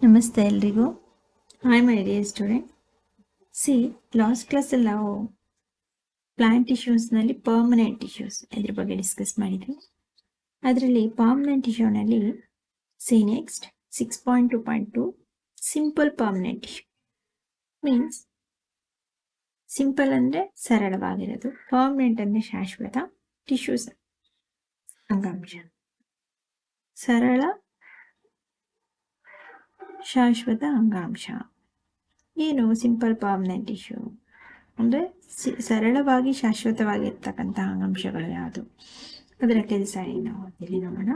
ನಮಸ್ತೆ ಎಲ್ರಿಗೂ. Hi my dear student see last ಕ್ಲಾಸಲ್ಲಿ ನಾವು ಪ್ಲಾಂಟ್ ಟಿಶ್ಯೂಸ್ನಲ್ಲಿ ಪರ್ಮನೆಂಟ್ ಟಿಶ್ಯೂಸ್ ಇದ್ರ ಬಗ್ಗೆ ಡಿಸ್ಕಸ್ ಮಾಡಿದ್ವಿ. ಅದರಲ್ಲಿ permanent ಟಿಶ್ಯೂನಲ್ಲಿ see next six point two point two simple permanent tissue means simple ಅಂದರೆ ಸರಳವಾಗಿರೋದು. ಪರ್ಮನೆಂಟ್ ಅಂದರೆ ಶಾಶ್ವತ ಟಿಶ್ಯೂಸ್ ಅಂಗಾಂಶ. ಸರಳ ಶಾಶ್ವತ ಅಂಗಾಂಶ. ಏನು ಸಿಂಪಲ್ ಪರ್ಮನೆಂಟ್ ಟಿಶ್ಯೂ ಅಂದರೆ ಸರಳವಾಗಿ ಶಾಶ್ವತವಾಗಿರ್ತಕ್ಕಂಥ ಅಂಗಾಂಶಗಳು ಯಾವುದು? ಅದರ ಕೆಲಸ ಏನು? ಇಲ್ಲಿ ನೋಡೋಣ.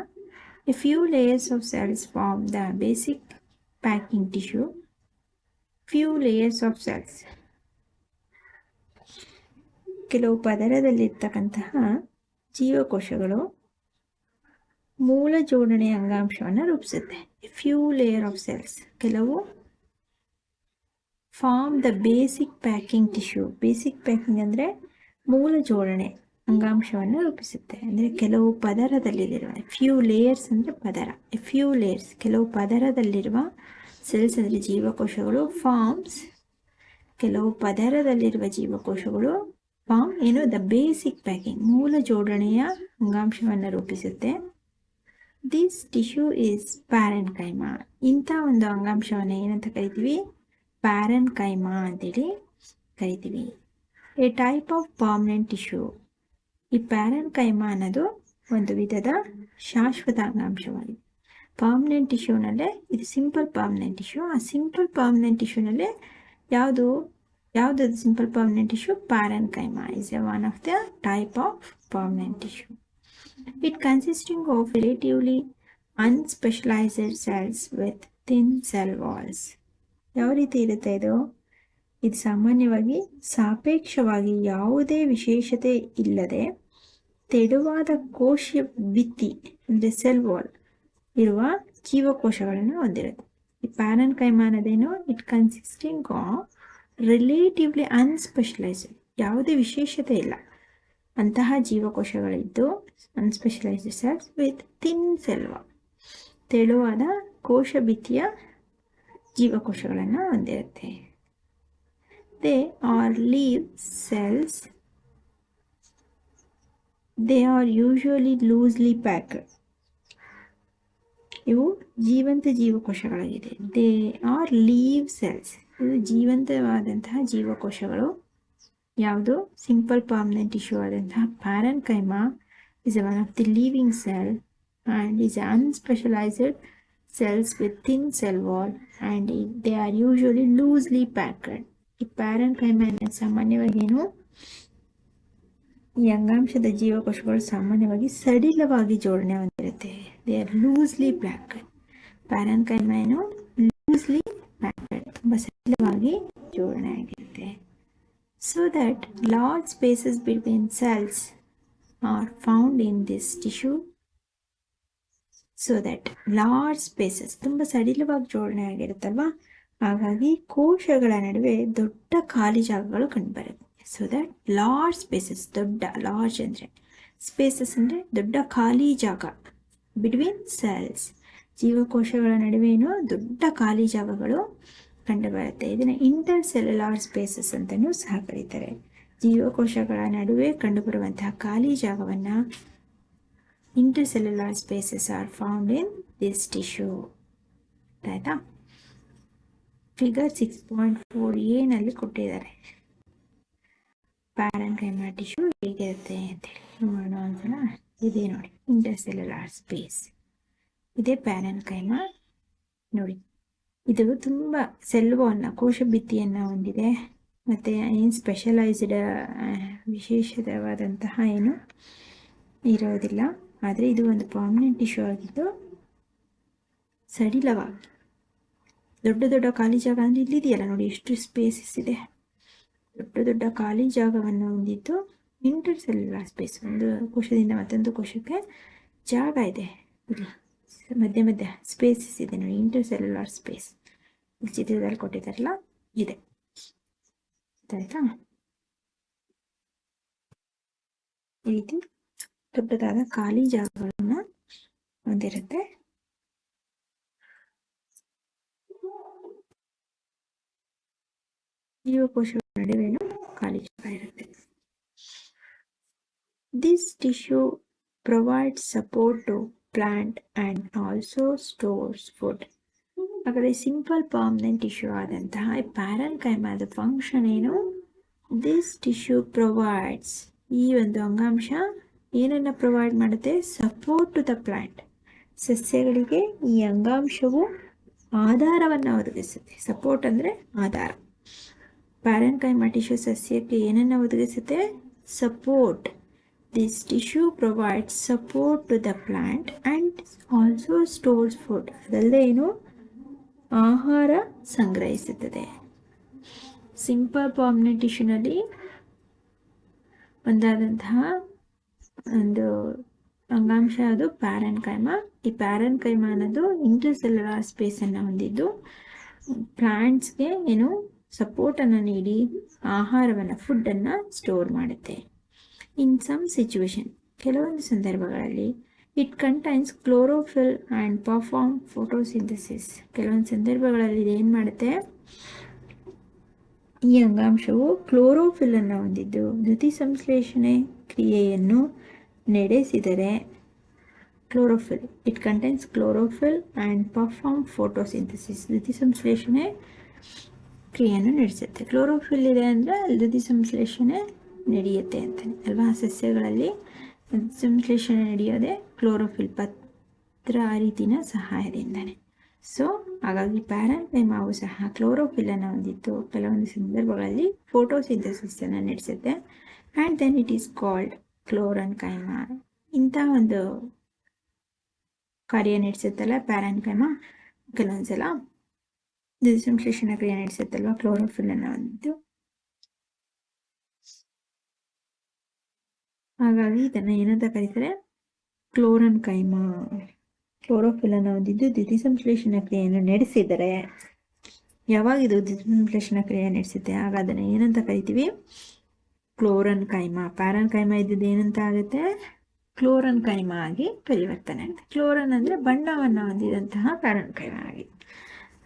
A few layers of cells form the basic packing tissue few layers of cells ಕೆಲವು ಪದರದಲ್ಲಿರ್ತಕ್ಕಂತಹ ಜೀವಕೋಶಗಳು. ಮೂಲ ಜೋಡಣೆ ಅಂಗಾಂಶವನ್ನು ರೂಪಿಸುತ್ತೆ. ಫ್ಯೂ ಲೇಯರ್ ಆಫ್ ಸೆಲ್ಸ್ ಕೆಲವು form the basic packing tissue basic packing ಅಂದರೆ ಮೂಲ ಜೋಡಣೆ ಅಂಗಾಂಶವನ್ನು ರೂಪಿಸುತ್ತೆ. ಅಂದರೆ ಕೆಲವು ಪದರದಲ್ಲಿರುವ ಫ್ಯೂ ಲೇಯರ್ಸ್ ಅಂದರೆ ಪದರ. ಫ್ಯೂ ಲೇಯರ್ಸ್ ಕೆಲವು ಪದರದಲ್ಲಿರುವ ಸೆಲ್ಸ್ ಅಂದರೆ ಜೀವಕೋಶಗಳು ಫಾರ್ಮ್ಸ್ ಕೆಲವು ಪದರದಲ್ಲಿರುವ ಜೀವಕೋಶಗಳು ಫಾರ್ಮ್ ಏನು? ದ ಬೇಸಿಕ್ ಪ್ಯಾಕಿಂಗ್ ಮೂಲ ಜೋಡಣೆಯ ಅಂಗಾಂಶವನ್ನು ರೂಪಿಸುತ್ತೆ. This tissue is parenchyma ಇಂಥ ಒಂದು ಅಂಗಾಂಶವನ್ನು ಏನಂತ ಕರಿತೀವಿ? ಪ್ಯಾರನ್ ಕೈಮಾ ಅಂತೇಳಿ ಕರಿತೀವಿ. A type of permanent tissue ಈ ಪ್ಯಾರನ್ ಕೈಮಾ ಅನ್ನೋದು ಒಂದು ವಿಧದ ಶಾಶ್ವತ ಅಂಗಾಂಶವಾಗಿದೆ. ಪರ್ಮನೆಂಟ್ ಟಿಶ್ಯೂನಲ್ಲೇ ಇದು ಸಿಂಪಲ್ ಪರ್ಮನೆಂಟ್ ಟಿಶ್ಯೂ ಆ ಸಿಂಪಲ್ ಪರ್ಮನೆಂಟ್ ಟಿಶ್ಯೂನಲ್ಲೇ ಯಾವುದು ಯಾವುದು? Simple permanent tissue parenchyma is a one of the type of permanent tissue It consisting of relatively unspecialized cells with thin cell walls. ಯಾವ ರೀತಿ ಇರುತ್ತೆ ಇದು? ಇದು ಸಾಮಾನ್ಯವಾಗಿ ಸಾಪೇಕ್ಷವಾಗಿ ಯಾವುದೇ ವಿಶೇಷತೆ ಇಲ್ಲದೆ ತೆಳುವಾದ ಕೋಶ ಭಿತ್ತಿ, ಅಂದರೆ ಸೆಲ್ ವಾಲ್ ಇರುವ ಜೀವಕೋಶಗಳನ್ನು ಹೊಂದಿರುತ್ತೆ. ಈ ಪ್ಯಾರನ್ ಕೈಮಾನದೇನು? It consisting of relatively unspecialised ಯಾವುದೇ ವಿಶೇಷತೆ ಇಲ್ಲ. ಅಂತಹ ಜೀವಕೋಶಗಳಿದ್ದು unspecialised cells with thin cell wall ತೆಳುವಾದ ಕೋಶ ಭಿತ್ತಿಯ ಜೀವಕೋಶಗಳನ್ನು ಹೊಂದಿರುತ್ತೆ. They are live cells they are usually loosely pack ಇವು ಜೀವಂತ ಜೀವಕೋಶಗಳಾಗಿದೆ. ದೇ ಆರ್ ಲೀವ್ ಸೆಲ್ಸ್ ಇದು ಜೀವಂತವಾದಂತಹ ಜೀವಕೋಶಗಳು. ಯಾವುದು? ಸಿಂಪಲ್ ಪರ್ಮನೆಂಟ್ ಟಿಶ್ಯೂ ಆದಂತಹ parenchyma is one of the living cell and is unspecialised cells with thin cell wall and they are usually loosely packed ಈ ಪ್ಯಾರನ್ ಕೈಮಾ ಸಾಮಾನ್ಯವಾಗಿ ಏನು? ಈ ಅಂಗಾಂಶದ ಜೀವಕೋಶಗಳು ಸಾಮಾನ್ಯವಾಗಿ ಸಡಿಲವಾಗಿ ಜೋಡಣೆ ಹೊಂದಿರುತ್ತೆ. They are loosely packed parenchyma ಏನು? ಲೂಸ್ಲಿ ಪ್ಯಾಕಡ್ ತುಂಬ ಸಡಿಲವಾಗಿ ಜೋಡಣೆ ಆಗಿರುತ್ತೆ so that large spaces between cells are found in this tissue. So that large spaces ತುಂಬ ಸಡಿಲವಾಗಿ ಜೋಡಣೆ ಆಗಿರುತ್ತಲ್ವಾ? ಹಾಗಾಗಿ ಕೋಶಗಳ ನಡುವೆ ದೊಡ್ಡ ಖಾಲಿ ಜಾಗಗಳು ಕಂಡುಬರುತ್ತೆ. ಸೊ ದಟ್ ಲಾರ್ಜ್ ಸ್ಪೇಸಸ್ ದೊಡ್ಡ ಲಾರ್ಜ್ ಅಂದರೆ ಸ್ಪೇಸಸ್ ಅಂದರೆ ದೊಡ್ಡ ಖಾಲಿ ಜಾಗ ಬಿಟ್ವೀನ್ ಸೆಲ್ಸ್ ಜೀವಕೋಶಗಳ ನಡುವೆನೂ ದೊಡ್ಡ ಖಾಲಿ ಜಾಗಗಳು ಕಂಡುಬರುತ್ತೆ. ಇದನ್ನು ಇಂಟರ್ ಸೆಲ್ಯುಲಾರ್ ಸ್ಪೇಸಸ್ ಅಂತಲೂ ಸಹ ಕರೀತಾರೆ. ಜೀವಕೋಶಗಳ ನಡುವೆ ಕಂಡುಬರುವಂತಹ ಖಾಲಿ ಜಾಗವನ್ನು intercellular spaces are found in this tissue. ಆಯ್ತಾ? ಫಿಗರ್ ಸಿಕ್ಸ್ ಪಾಯಿಂಟ್ ಫೋರ್ ಏನಲ್ಲಿ ಕೊಟ್ಟಿದ್ದಾರೆ. ಪ್ಯಾರನ್ ಕೈಮಾ ಟಿಶ್ಯೂ ಹೇಗಿರುತ್ತೆ ಅಂತೇಳಿ ನೋಡೋಣ ಒಂದ್ಸಲ. ಇದೇ ನೋಡಿ ಇಂಟರ್ ಸೆಲ್ಯುಲಾರ್ ಸ್ಪೇಸ್. ಇದೇ ಪ್ಯಾರನ್ ಕೈಮಾ ನೋಡಿ. ಇದು ತುಂಬ ಸೆಲ್ವವನ್ನು ಕೋಶ ಭಿತ್ತಿಯನ್ನು ಹೊಂದಿದೆ. ಮತ್ತು ಏನು ಸ್ಪೆಷಲೈಸ್ಡ್ ವಿಶೇಷವಾದಂತಹ ಏನು ಇರೋದಿಲ್ಲ. ಆದರೆ ಇದು ಒಂದು ಪರ್ಮನೆಂಟ್ ಟಿಶ್ಯೂ ಆಗಿದ್ದು ಸಡಿಲವಾಗಿ, ದೊಡ್ಡ ದೊಡ್ಡ ಖಾಲಿ ಜಾಗ ಅಂದರೆ ಇಲ್ಲಿದೆಯಲ್ಲ ನೋಡಿ, ಎಷ್ಟು ಸ್ಪೇಸಸ್ ಇದೆ. ದೊಡ್ಡ ದೊಡ್ಡ ಖಾಲಿ ಜಾಗವನ್ನು ಹೊಂದಿದ್ದು ಇಂಟರ್ ಸೆಲ್ಯುಲರ್ ಸ್ಪೇಸ್ ಒಂದು ಕೋಶದಿಂದ ಮತ್ತೊಂದು ಕೋಶಕ್ಕೆ ಜಾಗ ಇದೆ ಇಲ್ಲಿ. ಮಧ್ಯೆ ಮಧ್ಯೆ ಸ್ಪೇಸಸ್ ಇದೆ. ನೋಡಿ ಇಂಟರ್ ಸೆಲ್ಯುಲಾರ್ ಸ್ಪೇಸ್ ಚಿತ್ರದಲ್ಲಿ ಕೊಟ್ಟಿದ್ದಾರಲ್ಲ, ಇದೆ. ಆಯ್ತಾ? ಈ ರೀತಿ ದೊಡ್ಡದಾದ ಖಾಲಿ ಜಾಗಗಳನ್ನ ಹೊಂದಿರುತ್ತೆ. ಜೀವಕೋಶಗಳ ನಡುವೆ ಖಾಲಿ ಜಾಗ ಇರುತ್ತೆ. This tissue provide support to and also stores food ಹಾಗಾದರೆ ಸಿಂಪಲ್ ಪರ್ಮನೆಂಟ್ ಟಿಶ್ಯೂ ಆದಂತಹ ಈ ಪ್ಯಾರನ್ ಕೈಮಾದ ಫಂಕ್ಷನ್ ಏನು? ದಿಸ್ ಟಿಶ್ಯೂ ಪ್ರೊವೈಡ್ಸ್ ಈ ಒಂದು ಅಂಗಾಂಶ ಏನನ್ನು ಪ್ರೊವೈಡ್ ಮಾಡುತ್ತೆ? ಸಪೋರ್ಟ್ ಟು ದ ಪ್ಲಾಂಟ್ ಸಸ್ಯಗಳಿಗೆ ಈ ಅಂಗಾಂಶವು ಆಧಾರವನ್ನು ಒದಗಿಸುತ್ತೆ. ಸಪೋರ್ಟ್ ಅಂದರೆ ಆಧಾರ. ಪ್ಯಾರನ್ಕೈಮಾ ಟಿಶ್ಯೂ ಸಸ್ಯಕ್ಕೆ ಏನನ್ನು ಒದಗಿಸುತ್ತೆ? Support this tissue provides support to the plant and also stores food ಅದಲ್ಲದೆ ಏನು? ಆಹಾರ ಸಂಗ್ರಹಿಸುತ್ತದೆ. ಸಿಂಪಲ್ ಪಾಮ್ನೆ ಟಿಶ್ಯೂನಲ್ಲಿ ಒಂದಾದಂತಹ ಒಂದು ಅಂಗಾಂಶ ಅದು ಪ್ಯಾರನ್ ಕೈಮ ಈ ಪ್ಯಾರನ್ ಕೈಮ ಅನ್ನೋದು ಇಂಟರ್ಸೆಲ್ಯುಲರ್ ಸ್ಪೇಸನ್ನು ಹೊಂದಿದ್ದು, ಪ್ಲಾಂಟ್ಸ್ಗೆ ಏನು ಸಪೋರ್ಟನ್ನು ನೀಡಿ, ಆಹಾರವನ್ನು ಫುಡ್ಡನ್ನು ಸ್ಟೋರ್ ಮಾಡುತ್ತೆ. ಇನ್ ಸಮ್ ಸಿಚುವೇಶನ್ ಕೆಲವೊಂದು ಸಂದರ್ಭಗಳಲ್ಲಿ it contains chlorophyll and perform photosynthesis ಕೆಲವೊಂದು ಸಂದರ್ಭಗಳಲ್ಲಿ ಇದೇನು ಮಾಡುತ್ತೆ? ಈ ಅಂಗಾಂಶವು ಕ್ಲೋರೋಫಿಲನ್ನು ಹೊಂದಿದ್ದು, ದ್ಯುತಿ ಸಂಶ್ಲೇಷಣೆ ಕ್ರಿಯೆಯನ್ನು ನಡೆಸಿದರೆ chlorophyll it contains chlorophyll and perform photosynthesis ದ್ಯುತಿ ಸಂಶ್ಲೇಷಣೆ ಕ್ರಿಯೆಯನ್ನು ನಡೆಸುತ್ತೆ. ಕ್ಲೋರೋಫಿಲ್ ಇದೆ ಅಂದರೆ ದ್ಯುತಿ ಸಂಶ್ಲೇಷಣೆ ನಡೆಯುತ್ತೆ ಅಂತಾನೆ, ಅಲ್ವಾ? ಸಸ್ಯಗಳಲ್ಲಿ ಸಂಶ್ಲೇಷಣೆ ನಡೆಯೋದೆ ಕ್ಲೋರೋಫಿಲ್ ಪತ್ರ ರೀತಿನ ಸಹಾಯದಿಂದನೇ. ಸೊ ಹಾಗಾಗಿ ಪ್ಯಾರಾಕೈಮಾವು ಸಹ ಕ್ಲೋರೋಫಿಲನ್ನು ಹೊಂದಿತ್ತು ಕೆಲವೊಂದು ಸಂದರ್ಭಗಳಲ್ಲಿ ಫೋಟೋಸಿಂಥಸಿಸನ್ನು ನಡೆಸುತ್ತೆ. And then it is called chlorenchyma ಇಂಥ ಒಂದು ಕಾರ್ಯ ನಡೆಸುತ್ತಲ್ಲ ಪ್ಯಾರನ್ ಕೈಮಾ ಕೆಲವೊಂದ್ಸಲ ಸಂಶ್ಲೇಷಣಾ ಕ್ರಿಯೆ ನಡೆಸುತ್ತಲ್ವ ಕ್ಲೋರೋಫಿಲನ್ನು ಹೊಂದಿದ್ದು? ಹಾಗಾಗಿ ಇದನ್ನು ಏನಂತ ಕರೀತಾರೆ? ಕ್ಲೋರನ್ ಕೈಮಾ ಕ್ಲೋರೋಫಿಲ್ ಅನ್ನು ಹೊಂದಿದ್ದು ದ್ಯುತಿ ಸಂಶ್ಲೇಷಣ ಕ್ರಿಯೆಯನ್ನು ನಡೆಸಿದರೆ. ಯಾವಾಗ ಇದು ದ್ಯುತಿ ಸಂಶ್ಲೇಷಣ ಕ್ರಿಯೆ ನಡೆಸುತ್ತೆ? ಆಗ ಅದನ್ನು ಏನಂತ ಕರಿತೀವಿ? ಕ್ಲೋರನ್ ಕೈಮಾ ಪ್ಯಾರನ್ ಕೈಮಾ ಇದ್ದಿದ್ದು ಏನಂತ ಆಗುತ್ತೆ? ಕ್ಲೋರನ್ ಕೈಮಾ ಆಗಿ ಪರಿವರ್ತನೆ ಆಗುತ್ತೆ. ಕ್ಲೋರನ್ ಅಂದರೆ ಬಣ್ಣವನ್ನು ಹೊಂದಿದಂತಹ ಪ್ಯಾರನ್ ಕೈಮಾ ಆಗಿ.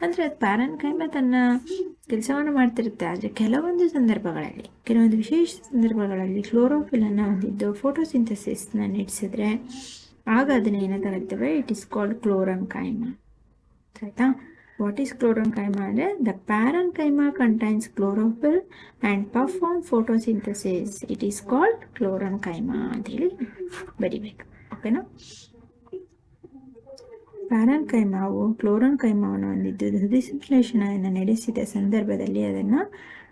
ಅಂದರೆ ಅದು ಪ್ಯಾರನ್ ಕೈಮಾ ತನ್ನ ಕೆಲಸವನ್ನು ಮಾಡ್ತಿರುತ್ತೆ. ಆದರೆ ಕೆಲವೊಂದು ಸಂದರ್ಭಗಳಲ್ಲಿ, ಕೆಲವೊಂದು ವಿಶೇಷ ಸಂದರ್ಭಗಳಲ್ಲಿ ಕ್ಲೋರೋಫಿಲನ್ನು ಹೊಂದಿದ್ದು ಫೋಟೋಸಿಂಥಸಿಸ್ನ ನಡೆಸಿದ್ರೆ ಆಗ ಅದನ್ನ ಏನಂತ ಕರಿತೇವೆ it is called chlorenchyma ಆಯ್ತಾ? ವಾಟ್ ಈಸ್ ಕ್ಲೋರನ್ ಕೈಮ ಅಂದರೆ the parenchyma contains chlorophyll and perform photosynthesis it is called chlorenchyma ಅಂತೇಳಿ ಬರಿಬೇಕು. ಓಕೆನಾ ಪ್ಯಾರನ್ ಕ್ಲೋರನ್ ಕೈಮಾವನ್ನು ಹೊಂದಿದ್ದು ಹೃದಯ ಸಂಶ್ಲೇಷಣೆಯನ್ನು ನಡೆಸಿದ ಸಂದರ್ಭದಲ್ಲಿ ಅದನ್ನು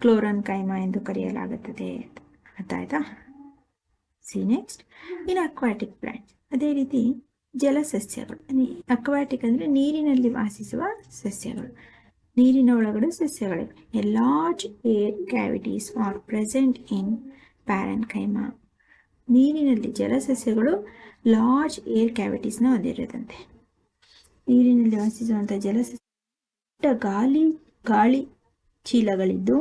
ಕ್ಲೋರನ್ ಕೈಮಾ ಎಂದು ಕರೆಯಲಾಗುತ್ತದೆ. ಆಯ್ತಾ see next in aquatic plant ಅದೇ ರೀತಿ ಜಲಸಸ್ಯಗಳು. ಅಕ್ವಾಟಿಕ್ ಅಂದರೆ ನೀರಿನಲ್ಲಿ ವಾಸಿಸುವ ಸಸ್ಯಗಳು. ನೀರಿನ ಒಳಗಡೆ ಸಸ್ಯಗಳಿವೆ a large air cavities are present in parenchyma ನೀರಿನಲ್ಲಿ ಜಲಸಸ್ಯಗಳು ಲಾರ್ಜ್ ಏರ್ ಕ್ಯಾವಿಟೀಸ್ನ ಹೊಂದಿರೋದಂತೆ ನೀರಿನಲ್ಲಿ ವಾಸಿಸುವಂಥ ಜಲಸಸ್ಯ ಗಾಳಿ ಗಾಳಿ ಚೀಲಗಳಿದ್ದು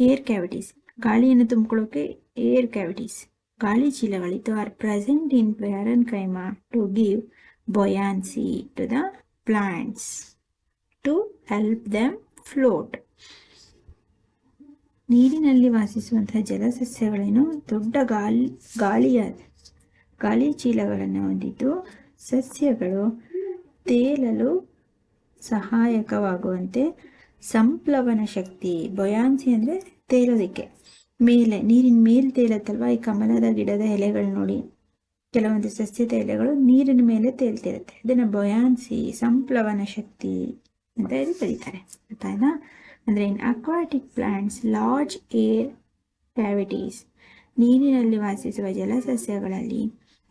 ಏರ್ ಕ್ಯಾವಿಟೀಸ್ ಗಾಳಿಯನ್ನು ತುಂಬಿಕೊಳ್ಳೋಕೆ ಏರ್ ಕ್ಯಾವಿಟೀಸ್ ಗಾಳಿ ಚೀಲಗಳಿದ್ದು are present in parenchyma to give buoyancy to the plants to help them float ನೀರಿನಲ್ಲಿ ವಾಸಿಸುವಂತಹ ಜಲಸಸ್ಯಗಳೇನು ದೊಡ್ಡ ಗಾಳಿ, ಗಾಳಿಯ, ಗಾಳಿ ಚೀಲಗಳನ್ನು ಹೊಂದಿದ್ದು ಸಸ್ಯಗಳು ತೇಲಲು ಸಹಾಯಕವಾಗುವಂತೆ ಸಂಪ್ಲವನ ಶಕ್ತಿ, ಬೊಯಾನ್ಸಿ ಅಂದರೆ ತೇಲೋದಕ್ಕೆ. ಮೇಲೆ, ನೀರಿನ ಮೇಲೆ ತೇಲತ್ತಲ್ವ? ಈ ಕಮಲದ ಗಿಡದ ಎಲೆಗಳು ನೋಡಿ. ಕೆಲವೊಂದು ಸಸ್ಯದ ಎಲೆಗಳು ನೀರಿನ ಮೇಲೆ ತೇಲ್ತಿರುತ್ತೆ. ಇದನ್ನು ಬೊಯಾನ್ಸಿ ಸಂಪ್ಲವನ ಶಕ್ತಿ ಅಂತ ಹೇಳಿ ಕರೀತಾರೆ. ಗೊತ್ತಾಯ್ತಾ ಅಂದರೆ in aquatic plants, large air cavities, ನೀರಿನಲ್ಲಿ ವಾಸಿಸುವ ಜಲಸಸ್ಯಗಳಲ್ಲಿ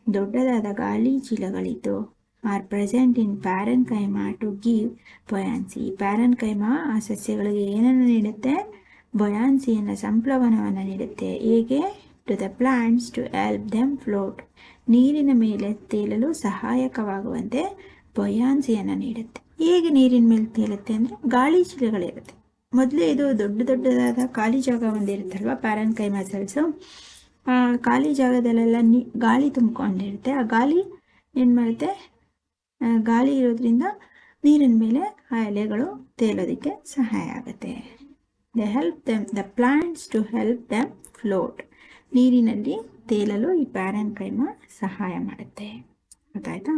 ದೊಡ್ಡದಾದ ಗಾಳಿ ಚೀಲಗಳಿದ್ದು are present in parenchyma to give buoyancy parenchyma ಆ ಸಸ್ಯಗಳಿಗೆ ಏನನ್ನು ನೀಡುತ್ತೆ? ಬೊಯಾನ್ಸಿಯನ್ನು ಸಂಪ್ಲವನವನ್ನು ನೀಡುತ್ತೆ. ಹೇಗೆ? To the plants to help them float ನೀರಿನ ಮೇಲೆ ತೇಲಲು ಸಹಾಯಕವಾಗುವಂತೆ ಬೊಯಾನ್ಸಿಯನ್ನು ನೀಡುತ್ತೆ. ಹೇಗೆ ನೀರಿನ ಮೇಲೆ ತೇಲುತ್ತೆ ಅಂದರೆ, ಗಾಳಿ ಚೀಲಗಳಿರುತ್ತೆ. ಮೊದಲೇ ಇದು ದೊಡ್ಡ ದೊಡ್ಡದಾದ ಖಾಲಿ ಜಾಗ ಒಂದಿರುತ್ತಲ್ವ? ಪ್ಯಾರನ್ ಕೈಮಾ ಸೆಲ್ಸು ಖಾಲಿ ಜಾಗದಲ್ಲೆಲ್ಲ ನೀ, ಗಾಳಿ ತುಂಬಿಕೊಂಡಿರುತ್ತೆ. ಆ ಗಾಳಿ ಏನು ಮಾಡುತ್ತೆ ಗಾಳಿ ಇರೋದ್ರಿಂದ ನೀರಿನ ಮೇಲೆ ಆ ಎಲೆಗಳು ತೇಲೋದಕ್ಕೆ ಸಹಾಯ ಆಗುತ್ತೆ. They help them the plants to help them float ನೀರಿನಲ್ಲಿ ತೇಲಲು ಈ ಪ್ಯಾರನ್ ಕೈಮ ಸಹಾಯ ಮಾಡುತ್ತೆ. ಗೊತ್ತಾಯ್ತಾ?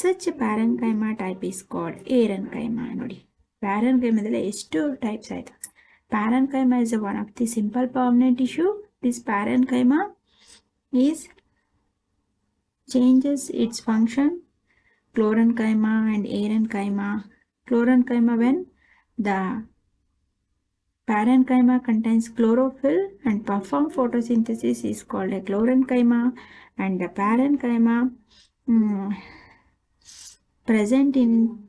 Such parenchyma type is called aerenchyma ನೋಡಿ ಪ್ಯಾರನ್ ಕೈಮದಲ್ಲೇ ಎಷ್ಟು ಟೈಪ್ಸ್ ಆಯಿತು. Parenchyma is one of the simple permanent tissue this parenchyma is changes its function. Chlorenchyma and arenchyma chlorenchyma when the parenchyma contains chlorophyll and perform photosynthesis is called a chlorenchyma and the parenchyma um, mm, present in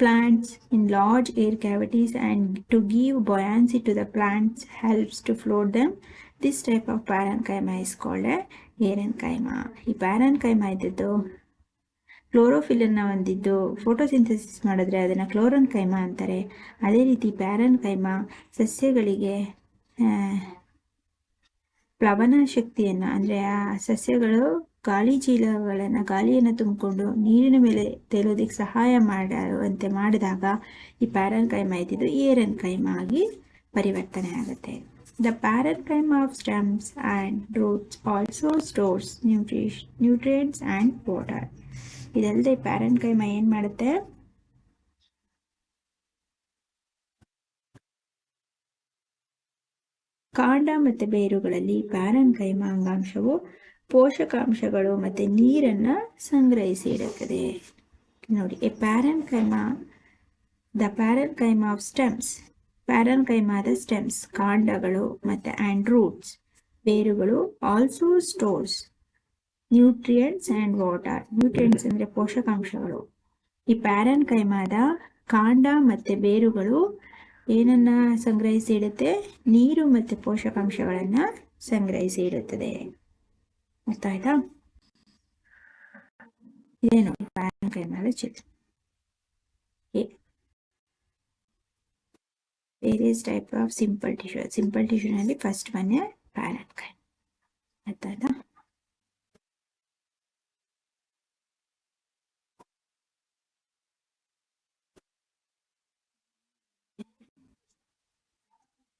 plants in large air cavities and to give buoyancy to the plants helps to float them. This type of is called called aerenchyma ಈ parenchyma ಇದ್ದದ್ದು ಕ್ಲೋರೋಫಿಲನ್ನು ಹೊಂದಿದ್ದು photosynthesis ಮಾಡಿದ್ರೆ ಅದನ್ನು ಕ್ಲೋರನ್ ಕೈಮ ಅಂತಾರೆ. ಅದೇ ರೀತಿ ಪ್ಯಾರನ್ ಕೈಮ ಸಸ್ಯಗಳಿಗೆ ಪ್ಲವನ ಶಕ್ತಿಯನ್ನು, ಅಂದರೆ ಆ ಸಸ್ಯಗಳು ಗಾಳಿ ಚೀಲಗಳನ್ನು, ಗಾಳಿಯನ್ನು ತುಂಬಿಕೊಂಡು ನೀರಿನ ಮೇಲೆ ತೇಲೋದಕ್ಕೆ ಸಹಾಯ ಮಾಡುವಂತೆ ಮಾಡಿದಾಗ ಈ ಪ್ಯಾರನ್ ಕೈಮ ಇದ್ದಿದ್ದು ಏರನ್ ಕೈಮ ಆಗಿ ಪರಿವರ್ತನೆ ಆಗುತ್ತೆ. The The of stems and roots also stores ನ್ಯೂಟ್ರಿಷ್ nutrients and water ಇದಲ್ಲದೆ ಪ್ಯಾರೆನ್ಕೈಮ ಏನು ಮಾಡುತ್ತೆ? ಕಾಂಡ ಮತ್ತು ಬೇರುಗಳಲ್ಲಿ ಪ್ಯಾರೆನ್ಕೈಮ ಅಂಗಾಂಶವು ಪೋಷಕಾಂಶಗಳು ಮತ್ತು ನೀರನ್ನು ಸಂಗ್ರಹಿಸಿ ಇಡುತ್ತದೆ. ನೋಡಿ a parenchyma the parenchyma of stems ಪ್ಯಾರನ್ಕೈಮಾದ stems ಕಾಂಡಗಳು ಮತ್ತು ಆ್ಯಂಡ್ ರೂಟ್ಸ್ ಬೇರುಗಳು also stores nutrients and water nutrients ಅಂದರೆ ಪೋಷಕಾಂಶಗಳು. ಈ ಪ್ಯಾರನ್ ಕೈಮಾದ ಕಾಂಡ ಮತ್ತು ಬೇರುಗಳು ಏನನ್ನ ಸಂಗ್ರಹಿಸಿ ಇಡುತ್ತೆ? ನೀರು ಮತ್ತು ಪೋಷಕಾಂಶಗಳನ್ನು ಸಂಗ್ರಹಿಸಿ ಇಡುತ್ತದೆ. ಅರ್ಥ ಆಯ್ತಾ ಇದೇ ನೋಡಿ ಪ್ಯಾರನ್ ಕೈಮಾದ ಚಿತ್ರ various type of simple tissue simple ಟಿಶ್ಯೂನಲ್ಲಿ first ಬಂದೆ ಪ್ಯಾರನ್ಕೈಮ್ ಆಯ್ತಾ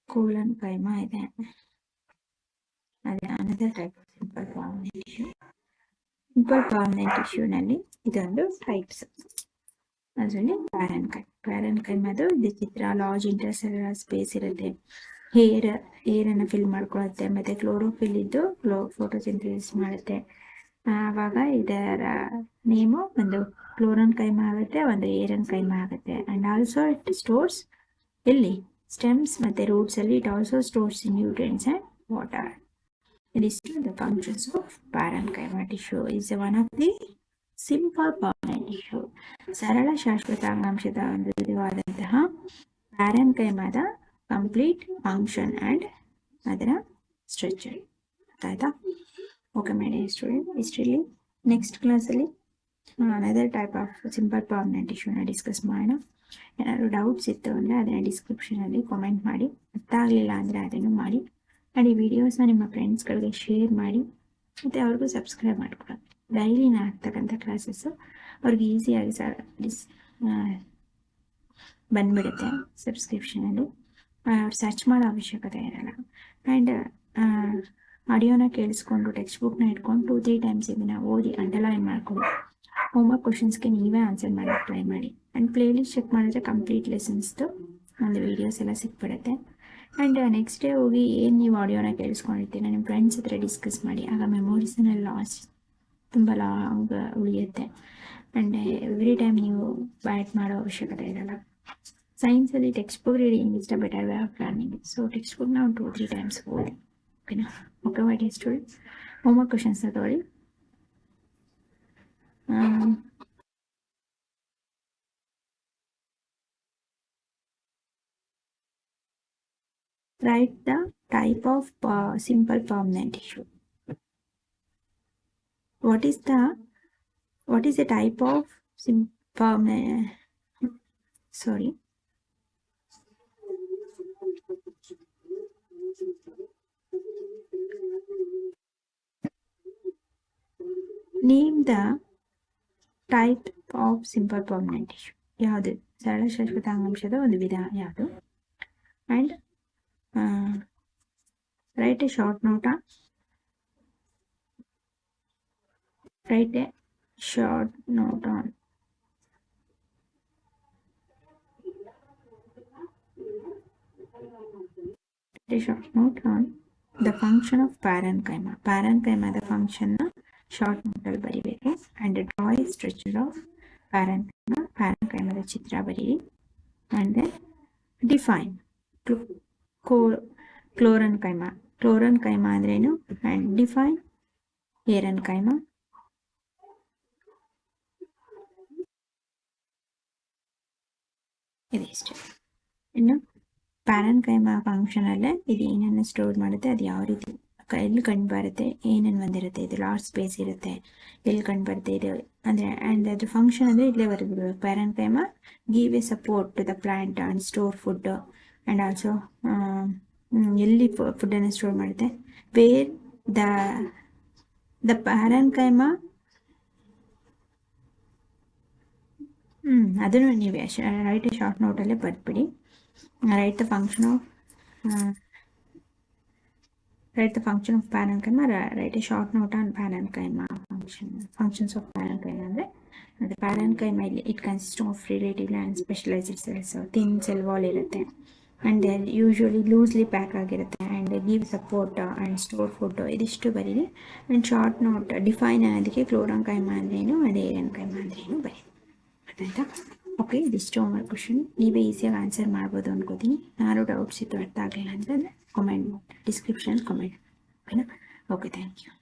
ಕೋಲನ್ ಕೈಮ ಇದೆ ಅದೇ another type of simple permanent tissue simple permanent ಟಿಶ್ಯೂನಲ್ಲಿ ಇದೊಂದು ಟೈಪ್ಸ್ ಅದರಲ್ಲಿ ಪ್ಯಾರನ್ಕೈ ಪ್ಯಾರನ್ಕೈಮ್ ಅದು ಇದು ಚಿತ್ರ. ಲಾಜ್ ಇಂಟರ್ಸೆಲ್ಯುಲರ್ ಸ್ಪೇಸ್ ಇರುತ್ತೆ. ಹೇರ್ ಹೇರನ್ನು ಫಿಲ್ ಮಾಡ್ಕೊಳ್ಳುತ್ತೆ. ಮತ್ತೆ ಕ್ಲೋರೋಫಿಲ್ ಇದ್ದು ಕ್ಲೋ ಫೋಟೋಸಿಂಥಸಿಸ್ ಮಾಡುತ್ತೆ. ಆವಾಗ ಇದರ ನೇಮು ಒಂದು ಕ್ಲೋರನ್ ಕೈಮ ಆಗುತ್ತೆ, ಒಂದು ಏರನ್ ಕೈಮ ಆಗುತ್ತೆ. ಅಂಡ್ ಆಲ್ಸೋ ಇಟ್ ಸ್ಟೋರ್ಸ್ ಎಲ್ಲಿ ಸ್ಟೆಮ್ಸ್ ಮತ್ತೆ ರೂಟ್ಸ್ ಅಲ್ಲಿ it also stores nutrients and water ಇದಿಷ್ಟು the functions of parenchyma tissue is one of the simple permanent tissue ಸರಳ ಶಾಶ್ವತ ಅಂಗಾಂಶದ ಒಂದು ವಿಧವಾದಂತಹ ಪ್ಯಾರನ್ಕೈಮಾದ ಕಂಪ್ಲೀಟ್ ಫಂಕ್ಷನ್ ಆ್ಯಂಡ್ ಅದರ ಸ್ಟ್ರಕ್ಚರ್ ಆಯ್ತಾ ಓಕೆ ಮೇಡಮ್ ಸ್ಟೂಡೆಂಟ್ ಇಷ್ಟರಲ್ಲಿ ನೆಕ್ಸ್ಟ್ ಕ್ಲಾಸಲ್ಲಿ another type of simple permanent ಇಶ್ಯೂನ discuss ಮಾಡೋಣ. ಏನಾದರೂ ಡೌಟ್ಸ್ ಇತ್ತು ಅಂದರೆ ಅದನ್ನು ಡಿಸ್ಕ್ರಿಪ್ಷನಲ್ಲಿ ಕಾಮೆಂಟ್ ಮಾಡಿ. ಅರ್ಥ ಆಗಲಿಲ್ಲ ಅಂದರೆ ಅದನ್ನು ಮಾಡಿ. ಆ್ಯಂಡ್ ಈ ವಿಡಿಯೋಸ್ನ ನಿಮ್ಮ ಫ್ರೆಂಡ್ಸ್ಗಳಿಗೆ ಶೇರ್ ಮಾಡಿ, ಮತ್ತು ಅವ್ರಿಗೂ ಸಬ್ಸ್ಕ್ರೈಬ್ ಮಾಡ್ಕೊಳ್ಳಿ ಡೈಲಿ ನಾ ಆಗ್ತಕ್ಕಂಥ ಕ್ಲಾಸಸ್ಸು ಅವ್ರಿಗೆ ಈಸಿಯಾಗಿ ಸ ಡಿಸ್ ಬಂದ್ಬಿಡುತ್ತೆ ಸಬ್ಸ್ಕ್ರಿಪ್ಷನಲ್ಲಿ ಅವ್ರು ಸರ್ಚ್ ಮಾಡೋ ಅವಶ್ಯಕತೆ ಇರಲ್ಲ. ಆ್ಯಂಡ್ ಆಡಿಯೋನ ಕೇಳಿಸ್ಕೊಂಡು ಟೆಕ್ಸ್ಟ್ ಬುಕ್ನ ಇಟ್ಕೊಂಡು ಟೂ ತ್ರೀ ಟೈಮ್ಸ್ ಇದನ್ನು ಓದಿ ಅಂಡರ್ಲೈನ್ ಮಾಡ್ಕೊಳ್ಳಿ ಹೋಮ್ವರ್ಕ್ ಕ್ವಶನ್ಸ್ಗೆ ನೀವೇ ಆನ್ಸರ್ ಮಾಡೋಕ್ಕೆ ಟ್ರೈ ಮಾಡಿ. ಆ್ಯಂಡ್ ಪ್ಲೇಲಿಸ್ಟ್ ಚೆಕ್ ಮಾಡಿದ್ರೆ ಕಂಪ್ಲೀಟ್ ಲೆಸನ್ಸ್ದು ಒಂದು ವೀಡಿಯೋಸ್ ಎಲ್ಲ ಸಿಕ್ಬಿಡುತ್ತೆ. ಆ್ಯಂಡ್ ನೆಕ್ಸ್ಟ್ ಡೇ ಹೋಗಿ ಏನು ನೀವು ಆಡಿಯೋನ ಕೇಳಿಸ್ಕೊಂಡಿರ್ತೀರ? ನಿಮ್ಮ ಫ್ರೆಂಡ್ಸ್ ಹತ್ರ ಡಿಸ್ಕಸ್ ಮಾಡಿ. ಆಗ ಮೆಮೊರೀಸನ್ನ ಲಾಸ್ ತುಂಬ ಲಾಂಗ್ ಉಳಿಯುತ್ತೆ. ಆ್ಯಂಡ್ ಎವ್ರಿ ಟೈಮ್ ನೀವು ಬ್ಯಾಟ್ ಮಾಡೋ ಅವಶ್ಯಕತೆ ಇರಲ್ಲ. ಸೈನ್ಸಲ್ಲಿ text book reading is better way of learning so text book ನಾವು ಟೂ ತ್ರೀ ಟೈಮ್ಸ್ ಓದಿ. ಓಕೆನಾ ಓಕೆ ವೈಟ್ ಸ್ಟೂಡೆಂಟ್ ಹೋಮ್ವರ್ಕ್ ಕ್ವಶನ್ಸ್ನ ತಗೊಳ್ಳಿ. write the type of uh, simple permanent issue what is the what is the type of sim permanent sorry name the type of simple permanent issue ಯಾವುದು ಸರಳ ಶಾಶ್ವತ ಅಂಗಾಂಶದ ಒಂದು ವಿಧ ಯಾವುದು And write a short note write a short note on a short note on the function of parenchyma. Parenchyma ಫಂಕ್ಷನ್ನ short ನೋಟಲ್ಲಿ ಬರಿಬೇಕು and draw a structure of parenchyma ಪ್ಯಾರೆನ್ಕೈಮದ ಚಿತ್ರ ಬರೀರಿ and then define collenchyma chlorenchyma ಅಂದ್ರೇನು and define Aaron keema ಇದಿಷ್ಟು ಇನ್ನು ಪ್ಯಾರನ್ ಕೈಮ ಫಂಕ್ಷನಲ್ಲೇ ಇದು ಏನನ್ನು store ಮಾಡುತ್ತೆ, ಅದು ಯಾವ ರೀತಿ ಎಲ್ಲಿ ಕಂಡು ಬರುತ್ತೆ, ಏನೇನು ಬಂದಿರುತ್ತೆ, ಇದು ಲಾರ್ಜ್ ಸ್ಪೇಸ್ ಇರುತ್ತೆ, ಎಲ್ಲಿ ಕಂಡು ಬರುತ್ತೆ ಇದು, ಅಂದರೆ ಆ್ಯಂಡ್ ಅದ್ರ ಫಂಕ್ಷನ್ ಅಂದರೆ ಇಲ್ಲೇ ಬರೆದ್ಬಿಡ್ಬೇಕು parenchyma give a support to the plant and store food and also ಎಲ್ಲಿ ಫುಡ್ಡನ್ನು ಸ್ಟೋರ್ ಮಾಡುತ್ತೆ? ವೇರ್ ದ ದ ಪ್ಯಾರನ್ಕೈಮ ಅದನ್ನು ನೀವು ರೈಟ್ ಶಾರ್ಟ್ ನೋಟಲ್ಲೇ ಬರ್ಬಿಡಿ write the function of write the function of parenchyma write short note on parenchyma function functions of parenchyma ಅಂದರೆ, ಅದೇ parenchyma ಇಲ್ಲಿ it consist of and specialised cells thin cell wall ಇರುತ್ತೆ. And they are usually loosely pack ಆಗಿರುತ್ತೆ. And give support and store photo ಇದಿಷ್ಟು ಬರೀರಿ. And short note, define ಅನ್ನೋದಕ್ಕೆ ಕೈಮಾ ಅಂದ್ರೇನು and ಏರನ್ಕೈಮ ಅಂದ್ರೇನು ಬರೀ ಆಯ್ತಾ ಓಕೆ ಇದಿಷ್ಟು ಹೋಮ್ವರ್ಕ್ ಕ್ವಶನ್ ನೀವೇ ಈಸಿಯಾಗಿ ಆನ್ಸರ್ ಮಾಡ್ಬೋದು ಅನ್ಕೋತೀನಿ. ಯಾರು ಡೌಟ್ಸ್ ಇತ್ತು ಅರ್ಥ ಆಗಲಿಲ್ಲ ಅಂದರೆ ಕಮೆಂಟ್ ಡಿಸ್ಕ್ರಿಪ್ಷನ್ ಕಮೆಂಟ್ ಓಕೆನಾ ಓಕೆ ಥ್ಯಾಂಕ್ ಯು